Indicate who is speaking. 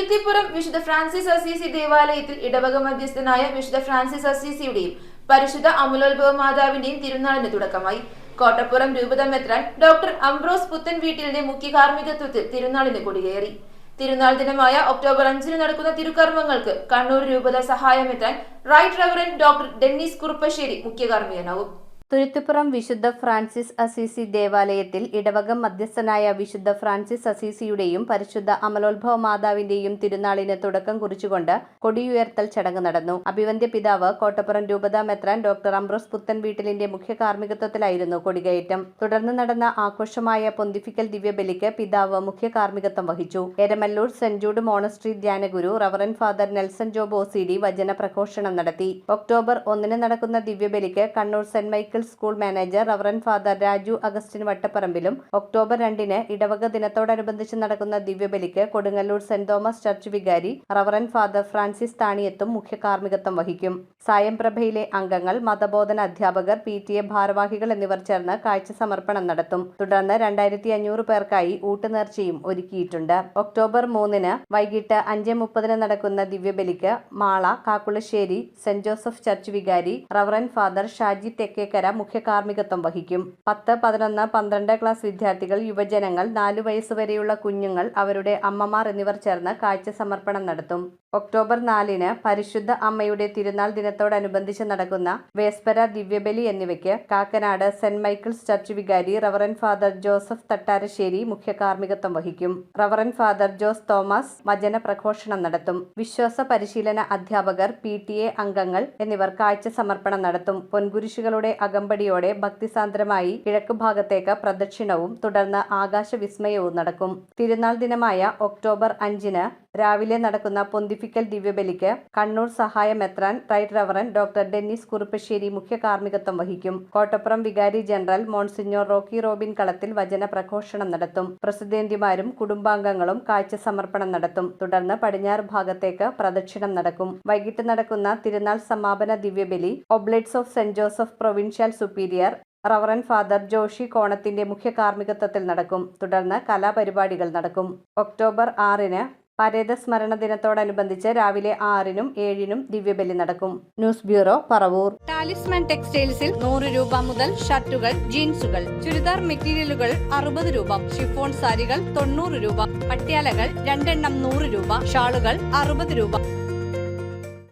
Speaker 1: തുരുത്തിപ്പുറം വിശുദ്ധ ഫ്രാൻസിസ് അസീസി ദേവാലയത്തിൽ ഇടവക മധ്യസ്ഥനായ വിശുദ്ധ ഫ്രാൻസിസ് അസീസിയുടെയും പരിശുദ്ധ അമലോത്ഭവ മാതാവിന്റെയും തിരുനാളിന് തുടക്കമായി. കോട്ടപ്പുറം രൂപത മെത്രാൻ ഡോക്ടർ അംബ്രോസ് പുത്തൻ വീട്ടിലിന്റെ മുഖ്യ കാർമ്മികത്വത്തിൽ തിരുനാളിന് കൊടികയറി തിരുനാൾ ദിനമായ ഒക്ടോബർ അഞ്ചിന് നടക്കുന്ന തിരുക്കർമ്മങ്ങൾക്ക് കണ്ണൂർ രൂപത സഹായമെത്താൻ right reverend doctor Dennis Kuruppassery മുഖ്യ കാർമ്മികനാവും
Speaker 2: തുരുത്തിപ്പുറം വിശുദ്ധ ഫ്രാൻസിസ് അസീസി ദേവാലയത്തിൽ ഇടവക മധ്യസ്ഥനായ വിശുദ്ധ ഫ്രാൻസിസ് അസീസിയുടെയും പരിശുദ്ധ അമലോത്ഭവ മാതാവിന്റെയും തിരുനാളിന് തുടക്കം കുറിച്ചുകൊണ്ട് കൊടിയുയർത്തൽ ചടങ്ങ് നടന്നു. അഭിവന്ധ്യ പിതാവ് കോട്ടപ്പുറം രൂപത മെത്രാൻ ഡോക്ടർ അംബ്രോസ് പുത്തൻ വീട്ടിലിന്റെ മുഖ്യ കാർമ്മികത്വത്തിലായിരുന്നു കൊടികയറ്റം. തുടർന്ന് നടന്ന ആഘോഷമായ പൊന്തിഫിക്കൽ ദിവ്യബലിക്ക് പിതാവ് മുഖ്യ കാർമ്മികത്വം വഹിച്ചു. Eramallur saint Jude monastery ധ്യാനഗുരു reverend father Nelson Job O C D വചന പ്രഘോഷണം നടത്തി. ഒക്ടോബർ ഒന്നിന് നടക്കുന്ന ദിവ്യബലിക്ക് Kannur saint Michael school manager reverend father Raju Augustine വട്ടപ്പറമ്പിലും October രണ്ടിന് ഇടവക ദിനത്തോടനുബന്ധിച്ച് നടക്കുന്ന ദിവ്യബലിക്ക് കൊടുങ്ങല്ലൂർ സെന്റ് തോമസ് ചർച്ച് വികാരി റവറൻ ഫാദർ ഫ്രാൻസിസ് താണിയത്തും മുഖ്യ കാർമ്മികത്വം വഹിക്കും. സായംപ്രഭയിലെ അംഗങ്ങൾ മതബോധന അധ്യാപകർ പി ടി എ ഭാരവാഹികൾ എന്നിവർ ചേർന്ന് കാഴ്ച സമർപ്പണം നടത്തും. തുടർന്ന് രണ്ടായിരത്തി അഞ്ഞൂറ് പേർക്കായി ഊട്ടുനേർച്ചയും ഒരുക്കിയിട്ടുണ്ട്. ഒക്ടോബർ മൂന്നിന് വൈകിട്ട് അഞ്ച് മുപ്പതിന് നടക്കുന്ന ദിവ്യബലിക്ക് Mala Kakkulassery saint Joseph church വികാരി റവറൻ ഫാദർ ഷാജി തെക്കേക്കര മുഖ്യ കാർമ്മികത്വം വഹിക്കും. പത്ത് പതിനൊന്ന് പന്ത്രണ്ട് ക്ലാസ് വിദ്യാർത്ഥികൾ യുവജനങ്ങൾ നാലു വയസ്സുവരെയുള്ള കുഞ്ഞുങ്ങൾ അവരുടെ അമ്മമാർ എന്നിവർ ചേർന്ന് കാഴ്ച സമർപ്പണം നടത്തും. ഒക്ടോബർ നാലിന് പരിശുദ്ധ അമ്മയുടെ തിരുനാൾ ദിനത്തോടനുബന്ധിച്ച് നടക്കുന്ന വേസ്പര ദിവ്യബലി എന്നിവയ്ക്ക് കാക്കനാട് സെന്റ് മൈക്കിൾസ് ചർച്ച് വികാരി റവറൻ ഫാദർ ജോസഫ് തട്ടാരശ്ശേരി മുഖ്യ കാർമ്മികത്വം വഹിക്കും. റവറൻ ഫാദർ ജോസ് തോമസ് വചന പ്രഘോഷണം നടത്തും. വിശ്വാസ പരിശീലന അധ്യാപകർ പി അംഗങ്ങൾ എന്നിവർ കാഴ്ച സമർപ്പണം നടത്തും. പൊൻകുരിശുകളുടെ അകമ്പടിയോടെ ഭക്തിസാന്ദ്രമായി കിഴക്ക് ഭാഗത്തേക്ക് പ്രദക്ഷിണവും തുടർന്ന് ആകാശവിസ്മയവും നടക്കും. തിരുനാൾ ദിനമായ ഒക്ടോബർ അഞ്ചിന് രാവിലെ നടക്കുന്ന പൊന്തിഫിക്കൽ ദിവ്യബലിക്ക് കണ്ണൂർ സഹായ മെത്രാൻ right reverend doctor Dennis Kuruppassery മുഖ്യ കാർമ്മികത്വം വഹിക്കും. കോട്ടപ്പുറം വികാരി ജനറൽ മോൺസിഞ്ഞോർ റോക്കി റോബിൻ കളത്തിൽ വചന പ്രഘോഷണം നടത്തും. പ്രസിദ്ധേന്തിമാരും കുടുംബാംഗങ്ങളും കാഴ്ച സമർപ്പണം നടത്തും. തുടർന്ന് പടിഞ്ഞാറ് ഭാഗത്തേക്ക് പ്രദക്ഷിണം നടക്കും. വൈകിട്ട് നടക്കുന്ന തിരുനാൾ സമാപന ദിവ്യബലി oblates of saint Joseph provincial superior reverend father Joshi കോണത്തിന്റെ മുഖ്യ കാർമ്മികത്വത്തിൽ നടക്കും. തുടർന്ന് കലാപരിപാടികൾ നടക്കും. ഒക്ടോബർ ആറിന് പരേത സ്മരണ ദിനത്തോടനുബന്ധിച്ച് രാവിലെ ആറിനും ഏഴിനും ദിവ്യബലി നടക്കും. News bureau Paravur.
Speaker 3: ടാലിസ്മാൻ ടെക്സ്റ്റൈൽസിൽ നൂറ് രൂപ മുതൽ ഷർട്ടുകൾ ജീൻസുകൾ ചുരിദാർ മെറ്റീരിയലുകൾ അറുപത് രൂപ ഷിഫോൺ സാരികൾ തൊണ്ണൂറ് രൂപ പട്യാലകൾ രണ്ടെണ്ണം നൂറ് രൂപ ഷാളുകൾ അറുപത് രൂപ